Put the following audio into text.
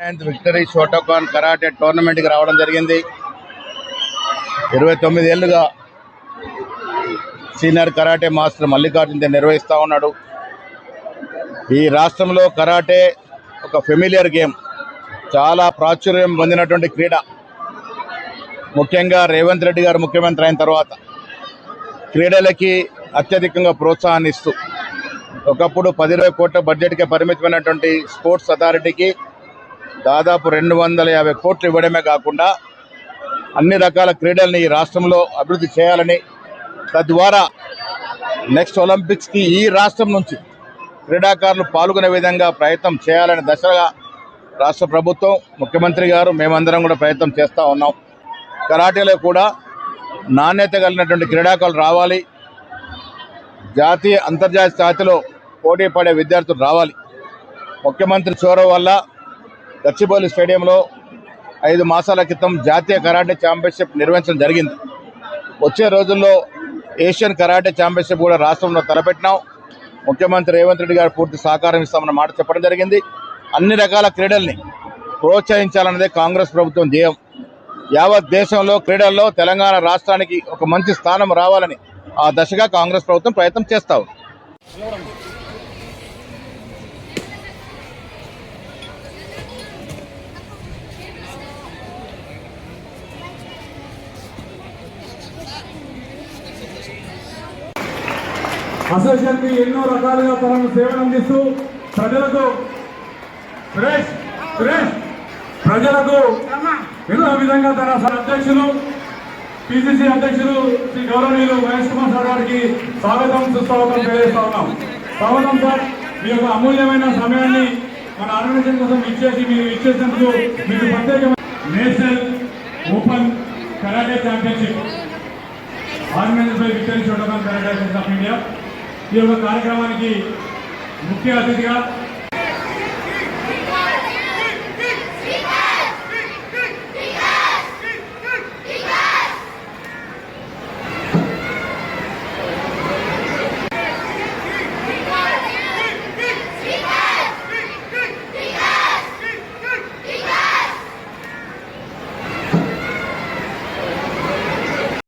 Ninth victory Shotokan karate టోర్నమెంట్కి రావడం జరిగింది. ఇరవై తొమ్మిది ఏళ్ళుగా సీనియర్ కరాటే మాస్టర్ మల్లికార్జున నిర్వహిస్తూ ఉన్నాడు. ఈ రాష్ట్రంలో కరాటే ఒక ఫెమిలియర్ గేమ్ చాలా ప్రాచుర్యం పొందినటువంటి క్రీడ. ముఖ్యంగా రేవంత్ రెడ్డి గారు ముఖ్యమంత్రి అయిన తర్వాత క్రీడలకి అత్యధికంగా ప్రోత్సాహాన్ని ఇస్తూ ఒకప్పుడు పది ఇరవై కోట్ల బడ్జెట్కి పరిమితమైనటువంటి స్పోర్ట్స్ అథారిటీకి దాదాపు రెండు వందల యాభై కోట్లు ఇవ్వడమే కాకుండా అన్ని రకాల క్రీడల్ని ఈ రాష్ట్రంలో అభివృద్ధి చేయాలని తద్వారా నెక్స్ట్ ఒలింపిక్స్కి ఈ రాష్ట్రం నుంచి క్రీడాకారులు పాల్గొనే విధంగా ప్రయత్నం చేయాలనే దశగా రాష్ట్ర ప్రభుత్వం ముఖ్యమంత్రి గారు మేమందరం కూడా ప్రయత్నం చేస్తూ ఉన్నాం. కరాటేలో కూడా నాణ్యత కలిగినటువంటి క్రీడాకారులు రావాలి. జాతీయ అంతర్జాతీయ స్థాయిలో పోటీ పడే విద్యార్థులు రావాలి. ముఖ్యమంత్రి చోరవ వల్ల గచ్చిబౌలి స్టేడియంలో ఐదు మాసాల క్రితం జాతీయ కరాటే ఛాంపియన్షిప్ నిర్వహించడం జరిగింది. వచ్చే రోజుల్లో ఏషియన్ కరాటే ఛాంపియన్షిప్ కూడా రాష్ట్రంలో తలపెట్టినాం. ముఖ్యమంత్రి రేవంత్ రెడ్డి గారు పూర్తి సహకారం ఇస్తామన్న మాట చెప్పడం జరిగింది. అన్ని రకాల క్రీడల్ని ప్రోత్సహించాలన్నదే కాంగ్రెస్ ప్రభుత్వం ధ్యేయం. యావత్ దేశంలో క్రీడల్లో తెలంగాణ రాష్ట్రానికి ఒక మంచి స్థానం రావాలని ఆ దశగా కాంగ్రెస్ ప్రభుత్వం ప్రయత్నం చేస్తా అసోసియేషన్కి ఎన్నో రకాలుగా తనను సేవలు అందిస్తూ ప్రజలకు సురేష్ సురేష్ ప్రజలకు ఎన్నో విధంగా తన అధ్యక్షులు పిసిసి అధ్యక్షులు శ్రీ గౌరవనీయులు మహేష్ కుమార్ సార్ గారికి స్వాగతం సుస్వాగతం తెలియజేస్తా ఉన్నాం. స్వాగతం సార్. మీ యొక్క అమూల్యమైన సమయాన్ని మన ఆర్గనైజేషన్ కోసం ఇచ్చేసి మీరు ఇచ్చేసినందుకు మీకు ప్రత్యేకమైన national open karate championship. Organizer by Victory Shotokan Karate of India. ఈ యొక్క కార్యక్రమానికి ముఖ్య అతిథిగా